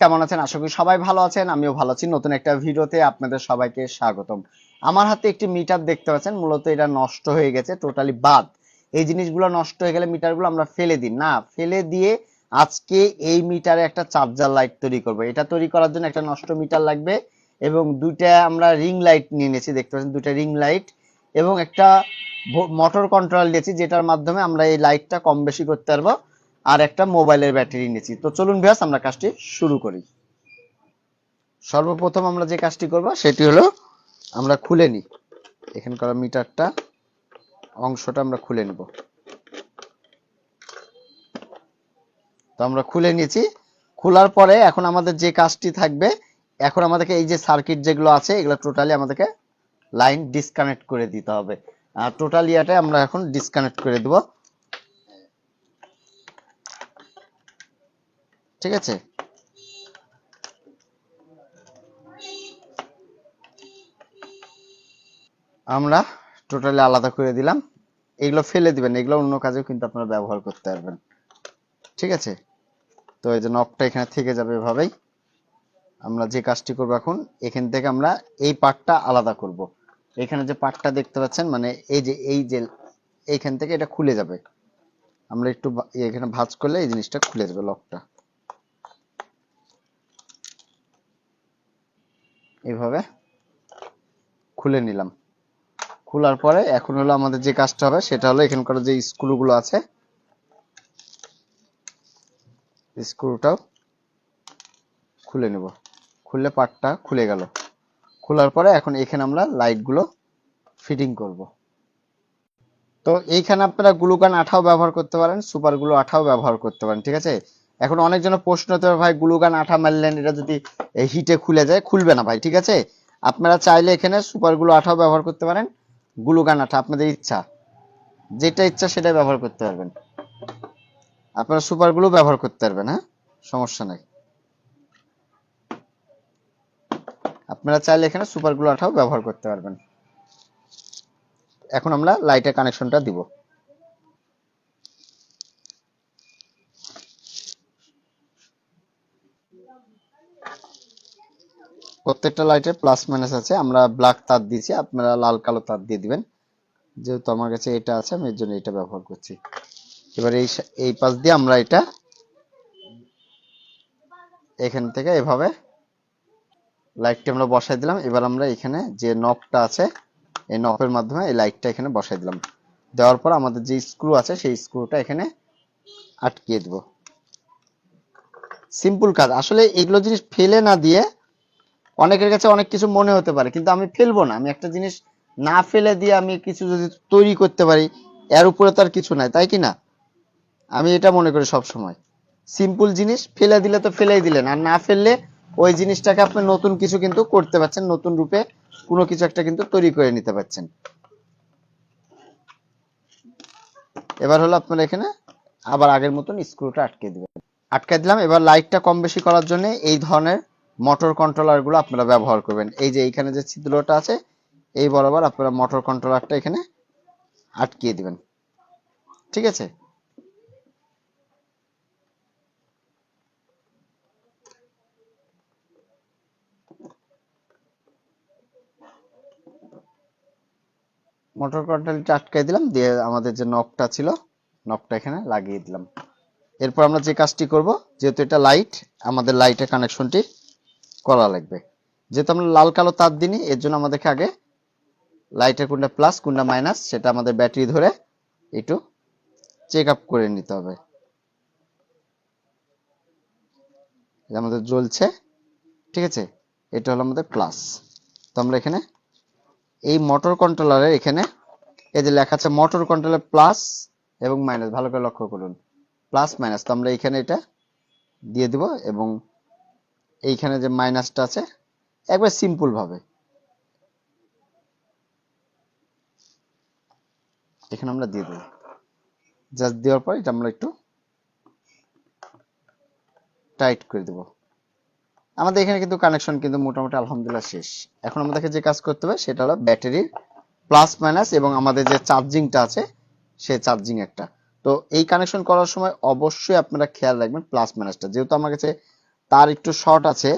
কেমন আছেন? আশা করি সবাই ভালো আছেন, আমিও ভালো আছি। নতুন একটা ভিডিওতে আপনাদের সবাইকে স্বাগতম। আমার হাতে একটি মিটার দেখতে পাচ্ছেন, মূলত এটা নষ্ট হয়ে গেছে টোটালি বাদ। এই জিনিসগুলো নষ্ট হয়ে গেলে মিটারগুলো আমরা ফেলে দিই। না, ফেলে দিয়ে আজকে এই মিটারে একটা চার্জার লাইট তৈরি করব। এটা তৈরি করার জন্য একটা নষ্ট মিটার লাগবে এবং দুইটা আমরা রিং লাইট নিয়ে নিয়েছি, দেখতে পাচ্ছেন, দুইটা রিং লাইট এবং একটা মোটর কন্ট্রোল দিয়েছি, যেটার মাধ্যমে আমরা এই লাইটটা কম বেশি করতে পারব। আর একটা মোবাইলের ব্যাটারি নিয়েছি। তো চলুন ভিউয়ার্স, আমরা কাজটি শুরু করি। সর্বপ্রথম আমরা যে কাজটি করব, সেটি হলো আমরা খুলে নিই। এখানকার মিটারটা, অংশটা আমরা খুলে নেব। তো আমরা খুলে নিয়েছি। খোলার পরে এখন আমাদের যে কাজটি থাকবে, এখন আমাদেরকে এই যে সার্কিট যেগুলো আছে, এগুলো টোটালি আমাদেরকে লাইন ডিসকানেক্ট করে দিতে হবে। আর টোটাল ইয়াটা আমরা এখন ডিসকানেক্ট করে দেব। ঠিক আছে? আমরা টোটালি আলাদা করে দিলাম। এগুলো ফেলে দিবেন, এগুলো অন্য কাজেও কিন্তু আপনারা ব্যবহার করতে পারবেন। ঠিক আছে? তো এই যে নবটা এখানে থেকে যাবে এভাবেই। আমরা যে কাজটি করব এখন, এখান থেকে আমরা এই পার্টটা আলাদা করব। এখানে যে পার্টটা দেখতে পাচ্ছেন মানে এই যে এই যে, এইখান থেকে এটা খুলে যাবে। আমরা একটু এখানে ভাঁজ করলে এই জিনিসটা খুলে যাবে লকটা এইভাবে খুলে নিলাম। খোলার পরে এখন হলো আমাদের যে কাজটা হবে, সেটা হলো এখানকার যে স্ক্রুগুলো আছে, স্ক্রুটাও খুলে নেব। খুললে পার্টটা খুলে গেল। খোলার পরে এখন এখানে আমরা লাইটগুলো ফিটিং করব। তো এইখানে আপনারা গ্লুকান আঠাও ব্যবহার করতে পারেন সুপার গ্লু আঠাও ব্যবহার করতে পারেন, ঠিক আছে? এখন অনেকজনের প্রশ্ন হতে ভাই, গ্লুকান আঠা মারলেন, এটা যদি হিটে খুলে যায়, খুলবে না ভাই, ঠিক আছে? আপনারা চাইলে এখানে সুপার গ্লু আঠাও ব্যবহার করতে পারেন, গ্লুকান আঠা, আপনাদের ইচ্ছা। যেটা ইচ্ছা সেটা ব্যবহার করতে পারবেন। আপনারা সুপার গ্লু ব্যবহার করতে পারবেন হ্যাঁ? সমস্যা নাই। আপনারা চাইলে এখানে সুপার গ্লু আঠাও ব্যবহার করতে পারবেন। এখন আমরা লাইটের কানেকশনটা দিব। প্রত্যেকটা লাইটে প্লাস মাইনাস আছে। আমরা ব্ল্যাক তার দিয়েছি, আপনারা লাল, কালো তার দিয়ে দিবেন। যেহেতু আমার কাছে এটা আছে, আমি এর জন্য এটা ব্যবহার করছি। এবার এই এই পাশ দিয়ে আমরা এটা এখান থেকে এভাবে লাইটটা আমরা বসাই দিলাম। এবার আমরা এখানে যে নবটা আছে, এই নবের মাধ্যমে এই লাইটটা এখানে বসাই দিলাম। দেওয়ার পর আমাদের যে স্ক্রু আছে, সেই স্ক্রুটা এখানে আটকিয়ে দেব। সিম্পল কাজ। আসলে এগুলো জিনিস ফেলে না দিয়ে অনেকের কাছে অনেক কিছু মনে হতে পারে, কিন্তু আমি ফেলব না। আমি একটা জিনিস না ফেলে দিয়ে আমি কিছু যদি তৈরি করতে পারি, এর উপরে তো আর কিছু নাই, তাই কি না? আমি এটা মনে করি সব সময় সিম্পল জিনিস ফেলে দিলে তো ফেলেই দিলেন, আর না ফেললে ওই জিনিসটাকে আপনি নতুন কিছু কিন্তু করতে পারছেন, নতুন রূপে কোনো কিছু একটা কিন্তু তৈরি করে নিতে পারছেন। এবার হলো আপনার এখানে আবার আগের মতন স্ক্রুটা আটকে দিবেন। আটকে দিলাম। এবার লাইটটা কম বেশি করার জন্য এই ধরনের মোটর কন্ট্রোলারগুলো আপনারা ব্যবহার করবেন। এই যে এইখানে যে ছিদ্রটা আছে, এই বরাবর আপনারা মোটর কন্ট্রোলারটা এখানে আটকিয়ে দিবেন। ঠিক আছে? মোটর কন্ট্রোলটা আটকাই দিলাম। দিয়ে আমাদের যে নবটা ছিল নবটা এখানে লাগিয়ে দিলাম। এরপর আমরা যে কাজটি করব, যেহেতু এটা লাইট আমাদের লাইটের কানেকশনটি করা লাগবে। যেহেতু আমরা লাল কালো তার দিনই এর জন্য আমাদেরকে আগে লাইটের কোনটা প্লাস কোনটা মাইনাস সেটা আমাদের ব্যাটারি ধরে একটু চেক আপ করে নিতে হবে। আমাদের জ্বলছে, ঠিক আছে? এটা হলো আমাদের প্লাস তো আমরা এখানে এই মোটর কন্ট্রোলারের এখানে এই যে লেখা আছে মোটর কন্ট্রোলার প্লাস এবং মাইনাস ভালো করে লক্ষ্য করুন। প্লাস মাইনাস, তো আমরা এখানে এটা দিয়ে দিব এবং এইখানে যে মাইনাসটা আছে, একবার সিম্পল ভাবে। এখানে আমরা দিয়ে দেবো জাস্ট দেওয়ার পর এটা আমরা একটু টাইট করে দেবো। আমাদের এখানে কিন্তু কানেকশন কিন্তু মোটামুটি আলহামদুলিল্লাহ শেষ। এখন আমাদেরকে যে কাজ করতে হবে, সেটা হলো ব্যাটারির প্লাস মাইনাস এবং আমাদের যে চার্জিংটা আছে, সেই চার্জিং একটা। তো এই কানেকশন করার সময় অবশ্যই আপনারা খেয়াল রাখবেন প্লাস মাইনাসটা যেহেতু আমার কাছে তার একটু শর্ট আছে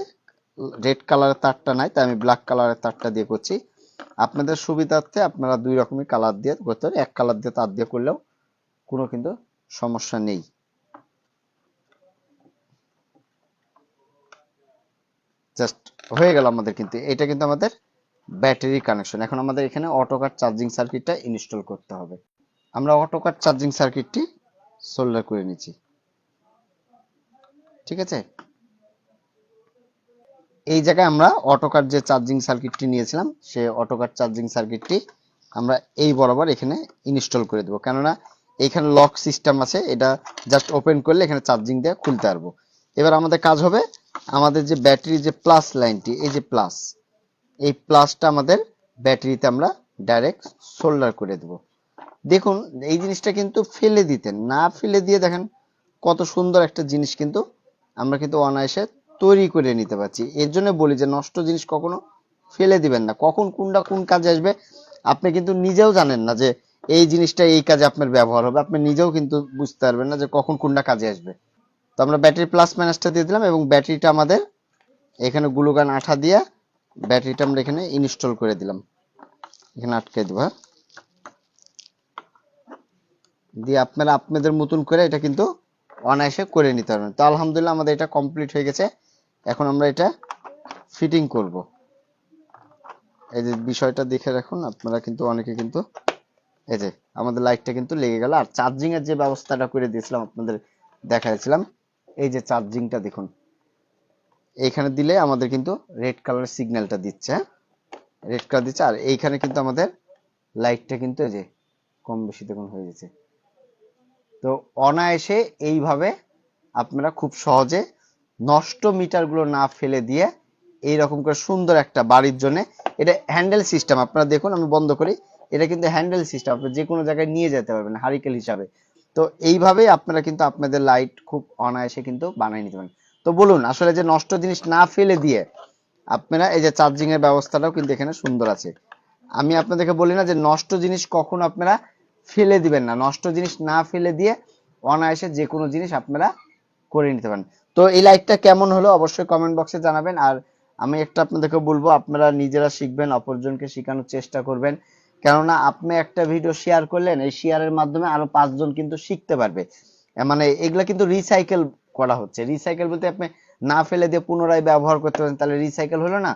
রেড কালারের তারটা নাই, তাই আমি ব্ল্যাক কালারের তারটা দিয়ে করছি। আপনাদের সুবিধার্থে আপনারা দুই রকমের কালার দিয়ে করতে পারেন। এক কালার দিয়ে তার দিয়ে করলেও কোনো কিন্তু সমস্যা নেই। জাস্ট হয়ে গেল আমাদের কিন্তু। এটা কিন্তু আমাদের ব্যাটারি কানেকশন এখন আমাদের এখানে অটোকার চার্জিং সার্কিটটা ইনস্টল করতে হবে। আমরা অটোকার চার্জিং সার্কিটটি সোল্ডার করে নিচ্ছি। ঠিক আছে? এই জায়গায় আমরা অটোকার যে চার্জিং সার্কিটটি নিয়েছিলাম, সে অটোকার চার্জিং সার্কিটটি আমরা এই বরাবর এখানে ইনস্টল করে দেবো। কেননা এখানে লক সিস্টেম আছে, এটা জাস্ট ওপেন করলে এখানে চার্জিং দিয়ে খুলতে পারব। এবার আমাদের কাজ হবে, আমাদের যে ব্যাটারি যে প্লাস লাইনটি এই যে প্লাস এই প্লাসটা আমাদের ব্যাটারিতে আমরা ডাইরেক্ট সোল্ডার করে দেব। দেখুন, এই জিনিসটা কিন্তু ফেলে দিতেন। না ফেলে দিয়ে দেখেন কত সুন্দর একটা জিনিস কিন্তু আমরা কিন্তু অনায়াসে তৈরি করে নিতে পারছি। এর জন্য বলি যে নষ্ট জিনিস কখনো ফেলে দিবেন না। কখন কোনটা কোন কাজে আসবে আপনি কিন্তু নিজেও জানেন না যে এই জিনিসটা এই কাজে আপনার ব্যবহার হবে। আপনি নিজেও কিন্তু বুঝতে পারবেন না যে কখন কোনটা কাজে আসবে। তো আমরা ব্যাটারি প্লাস মাইনাসটা দিয়ে দিলাম এবং ব্যাটারিটা আমাদের এখানে গ্লুগান আঠা দিয়ে ব্যাটারিটা আমরা এখানে ইনস্টল করে দিলাম। এখানে আটকে দেবো হ্যাঁ। দিয়ে আপনারা আপনাদের মতন করে এটা কিন্তু অনায়াসে করে নিতে পারবেন। তো আলহামদুলিল্লাহ আমাদের এটা কমপ্লিট হয়ে গেছে। এখন আমরা এটা ফিটিং করব। এই যে বিষয়টা দেখে রাখুন, আপনারা কিন্তু অনেকে কিন্তু এই যে আমাদের লাইটটা কিন্তু লেগে গেল। আর চার্জিং এর যে ব্যবস্থাটা করে দিয়েছিলাম, আপনাদের দেখাইছিলাম, এই যে চার্জিংটা দেখুন। এইখানে দিলে আমাদের কিন্তু রেড কালারের সিগন্যালটা দিচ্ছে। হ্যাঁ রেড কালার দিচ্ছে, আর এইখানে কিন্তু আমাদের লাইটটা কিন্তু এই যে কম বেশি দেখুন হয়ে গেছে। তো অনায়াসে এইভাবে আপনারা খুব সহজে নষ্ট মিটারগুলো না ফেলে দিয়ে এই রকম করে সুন্দর একটা বাড়ির জন্য এটা হ্যান্ডেল সিস্টেম, আপনারা দেখুন আমি বন্ধ করি, এটা কিন্তু হ্যান্ডেল সিস্টেম, আপনি যে কোনো জায়গায় নিয়ে যেতে পারবেন হারিকেল হিসাবে। তো এইভাবেই আপনারা কিন্তু আপনাদের লাইট খুব অনায়াসে কিন্তু বানিয়ে নিতে পারেন। তো বলুন, আসলে যে নষ্ট জিনিস না ফেলে দিয়ে আপনারা এই যে চার্জিং এর ব্যবস্থাটাও কিন্তু এখানে সুন্দর আছে। আমি আপনাদেরকে বলি না যে নষ্ট জিনিস কখন আপনারা ফেলে দিবেন না। নষ্ট জিনিস না ফেলে দিয়ে অনায়াসে যে কোনো জিনিস আপনারা করে নিতে পারেন। তো এই লাইটটা কেমন হলো অবশ্যই কমেন্ট বক্সে জানাবেন। আর আমি একটা আপনাদেরকে বলব, আপনারা নিজেরা শিখবেন, অপরজনকে শেখানোর চেষ্টা করবেন। কেননা আপনি একটা ভিডিও শেয়ার করলেন, এই শেয়ারের মাধ্যমে আরও পাঁচজন কিন্তু শিখতে পারবে। মানে এগুলা কিন্তু রিসাইকেল করা হচ্ছে। রিসাইকেল বলতে আপনি না ফেলে দিয়ে পুনরায় ব্যবহার করতে পারেন, তাহলে রিসাইকেল হলো না।